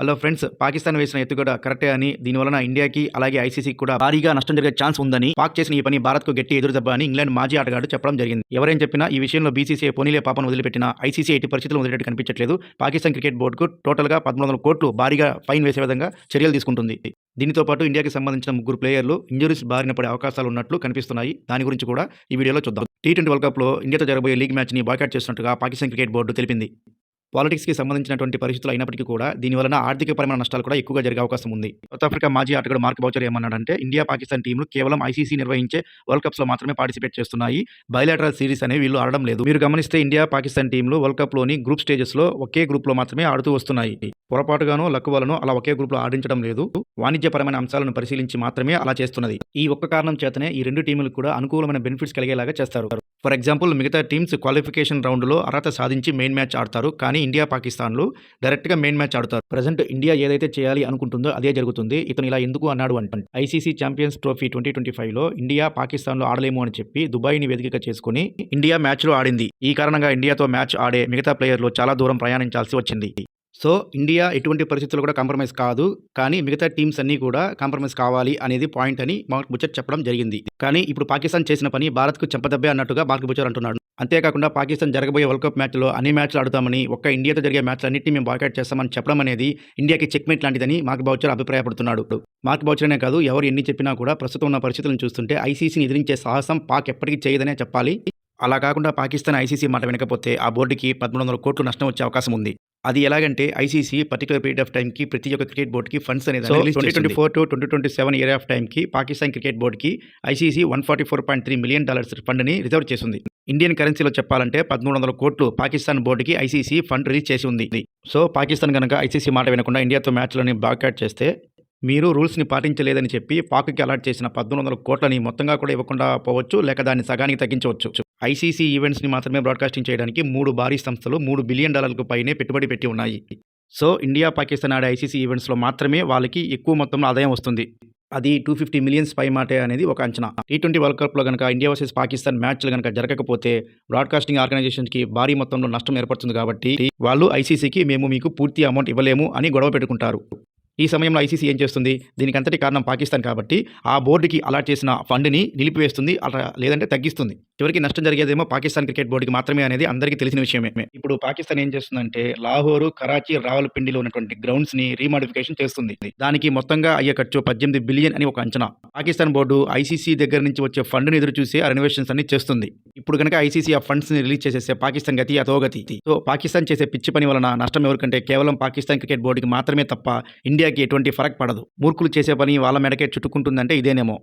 Hello friends Pakistan వేసిన ఎత్తుగడ కరెక్టే అని దీనివలన ఇండియాకి అలాగే ఐసీసీకి కూడా భారీగా నష్టం జరిగే ఛాన్స్ ఉందని పాక్ చేసిన ఈ పని భారత్కు గట్టి ఎదురుదెబ్బ అని ఇంగ్లాండ్ మాజీ ఆటగాడు చెప్పడం జరిగింది. ఎవరేం చెప్పినా ఈ విషయంలో బీసీసీఐ పోనీలే పాపను వదిలిపెట్టిన ఐసీసీ ఎట్టి పరిస్థితులు వదిలేట్టు కనిపించట్లేదు. పాకిస్తాన్ క్రికెట్ బోర్డుకు టోటల్గా పదమూడు వందల కోట్లు భారీగా ఫైన్ వేసే విధంగా చర్యలు తీసుకుంటుంది. దీనితో పాటు ఇండియాకి సంబంధించిన ముగ్గురు ప్లేయర్లు ఇంజురీస్ బారిన పడే అవకాశాలు ఉన్నట్లు కనిపిస్తున్నాయి. దాని గురించి కూడా ఈ వీడియోలో చూద్దాం. టీ ట్వంటీ వరల్డ్ కప్లో ఇండియాతో జరగబోయే లీగ్ మ్యాచ్ని బాయ్కాట్ చేస్తున్నట్టుగా పాకిస్తాన్ క్రికెట్ బోర్డు తెలిపింది. పాలిటిక్స్కి సంబంధించినటువంటి పరిస్థితులు అయినప్పటికీ కూడా దీనివలన ఆర్థికపరమైన నష్టాలు కూడా ఎక్కువగా జరిగే అవకాశం ఉంది. సౌత్ ఆఫ్రికా మాజీ ఆటగాడు మార్క్ బౌచర్ ఏమన్నాడంటే ఇండియా పాకిస్తాన్ టీంలు కేవలం ఐసీసీ నిర్వహించే వరల్డ్ కప్స్లో మాత్రమే పార్టిసిపేట్ చేస్తున్నాయి. బయలాటరల్ సిరీస్ అనేవి వీళ్ళు ఆడడం లేదు. మీరు గమనిస్తే ఇండియా పాకిస్తాన్ టీంలు వరల్డ్ కప్లోని గ్రూప్ స్టేజెస్లో ఒకే గ్రూప్లో మాత్రమే ఆడుతూ వస్తున్నాయి. పొరపాటుగానో లక్కువలనో అలా ఒకే గ్రూప్లో ఆడించడం లేదు. వాణిజ్యపరమైన అంశాలను పరిశీలించి మాత్రమే అలా చేస్తున్నది. ఈ ఒక్క కారణం చేతనే ఈ రెండు టీములకు కూడా అనుకూలమైన బెనిఫిట్స్ కలిగేలాగా చేస్తారు. ఫర్ ఎగ్జాంపుల్ మిగతా టీమ్స్ క్వాలిఫికేషన్ రౌండ్లో అర్హత సాధించి మెయిన్ మ్యాచ్ ఆడతారు. కానీ ఇండియా పాకిస్తాన్లు డైరెక్ట్గా మెయిన్ మ్యాచ్ ఆడుతారు. ప్రజెంట్ ఇండియా ఏదైతే చేయాలి అనుకుంటుందో అదే జరుగుతుంది. ఇతను ఇలా ఎందుకు అన్నాడు అంటే ICC champions trophy twenty twenty ఫైవ్లో ఇండియా పాకిస్తాన్లో ఆడలేము అని చెప్పి దుబాయ్ని వేదికగా చేసుకుని ఇండియా మ్యాచ్లో ఆడింది. ఈ కారణంగా ఇండియాతో మ్యాచ్ ఆడే మిగతా ప్లేయర్లు చాలా దూరం ప్రయాణించాల్సి వచ్చింది. సో ఇండియా ఎటువంటి పరిస్థితుల్లో కూడా కాంప్రమైజ్ కాదు. కానీ మిగతా టీమ్స్ అన్నీ కూడా కాంప్రమైజ్ కావాలి అనేది పాయింట్ అని మార్క్ బుచర్ చెప్పడం జరిగింది. కానీ ఇప్పుడు పాకిస్తాన్ చేసిన పని భారత్కు చెంపదబ్బే అన్నట్టుగా మార్క్ బుచర్ అంటున్నాడు. అంతేకాకుండా పాకిస్తాన్ జరగబోయే వరల్డ్ కప్ మ్యాచ్లో అన్ని మ్యాచ్లు ఆడుతామని ఒక్క ఇండియాతో జరిగే మ్యాచ్లు అన్నింటినీ మేము బాయ్కాట్ చేస్తామని చెప్పడం అనేది ఇండియాకి చెక్మేట్ లాంటిదని మార్క్ బౌచర్ అభిప్రాయపడుతున్నాడు. మార్క్ బౌచర్నే కాదు ఎవరు ఎన్ని చెప్పినా కూడా ప్రస్తుతం ఉన్న పరిస్థితులను చూస్తుంటే ఐసీసీని ఎదిరించే సాహసం పాక్ ఎప్పటికీ చేయదనే చెప్పాలి. అలా కాకుండా పాకిస్తాన్ ఐసీసీ మాట వినకపోతే ఆ బోర్డుకి పదమూడు వందల కోట్లు నష్టం వచ్చే అవకాశం ఉంది. అది ఎలాగంటే ఐసీసీ పర్టికులర్ పీరియడ్ ఆఫ్ టైంకి ప్రతి ఒక్క క్రికెట్ బోర్డుకి ఫండ్స్ అనేది twenty twenty four to twenty twenty seven year of టైంకి పాకిస్తాన్ క్రికెట్ బోర్డుకి ICC one forty four point three million dollars ఫండ్ని రిజర్వ్ చేసింది ఇండియన్ కరెన్సీలో చెప్పాలంటే పదమూడు వందల కోట్లు పాకిస్తాన్ బోర్డుకి ఐసీసీ ఫండ్ రిలీజ్ చేసి ఉంది. సో పాకిస్తాన్ కనుక ఐసీసీ మాట వినకుండా ఇండియాతో మ్యాచ్లని బాయ్కాట్ చేస్తే మీరు రూల్స్ని పాటించలేదని చెప్పి పాక్కి అలాట్ చేసిన పద్దెనిమిది వందల కోట్లని మొత్తంగా కూడా ఇవ్వకుండా పోవచ్చు లేక దాన్ని సగానికి తగ్గించవచ్చు. ఐసీసీ ఈవెంట్స్ని మాత్రమే బ్రాడ్కాస్టింగ్ చేయడానికి మూడు భారీ సంస్థలు మూడు బిలియన్ డాలర్లకు పైనే పెట్టుబడి పెట్టి ఉన్నాయి. సో ఇండియా పాకిస్తాన్ ఆడే ఐసీసీ ఈవెంట్స్లో మాత్రమే వాళ్ళకి ఎక్కువ మొత్తంలో ఆదాయం వస్తుంది. అది టూ ఫిఫ్టీ మిలియన్స్ పై మాటే అనేది ఒక అంచనా. టీ ట్వంటీ వరల్డ్ కప్లో కనుక ఇండియా వర్సెస్ పాకిస్తాన్ మ్యాచ్లు కనుక జరగకపోతే బ్రాడ్కాస్టింగ్ ఆర్గనైజేషన్కి భారీ మొత్తంలో నష్టం ఏర్పడుతుంది కాబట్టి వాళ్ళు ఐసీసీకి మేము మీకు పూర్తి అమౌంట్ ఇవ్వలేము అని గొడవ పెట్టుకుంటారు. ఈ సమయంలో ఐసీసీ ఏం చేస్తుంది? దీనికి అంతటి కారణం పాకిస్తాన్ కాబట్టి ఆ బోర్డుకి అలాట్ చేసిన ఫండ్ని నిలిపివేస్తుంది అలా లేదంటే తగ్గిస్తుంది. చివరికి నష్టం జరిగేదేమో పాకిస్తాన్ క్రికెట్ బోర్డుకి మాత్రమే అనేది అందరికీ తెలిసిన విషయమే. ఇప్పుడు పాకిస్తాన్ ఏం చేస్తుందంటే లాహోరు కరాచీ రావల్పిండిలో ఉన్నటువంటి గ్రౌండ్స్ని రీమాడిఫికేషన్ చేస్తుంది. దానికి మొత్తంగా అయ్యే ఖర్చు పద్దెనిమిది బిలియన్ అని ఒక అంచనా. పాకిస్తాన్ బోర్డు ఐసీసీ దగ్గర నుంచి వచ్చే ఫండ్ని ఎదురు చూసి ఆ రెనోవేషన్స్ అన్ని చేస్తుంది. ఇప్పుడు కనుక ఐసీసీ ఆ ఫండ్స్ని రిలీజ్ చేసేస్తే పాకిస్తాన్ గతి అతోగతి సో పాకిస్తాన్ చేసే పిచ్చి పని వలన నష్టం ఎవరికంటే కేవలం పాకిస్తాన్ క్రికెట్ బోర్డుకి మాత్రమే తప్ప ఇండియాకి ఎటువంటి ఫరక్ పడదు. మూర్ఖులు చేసే పని వాళ్ళ మెడకే చుట్టుకుంటుందంటే ఇదేనేమో.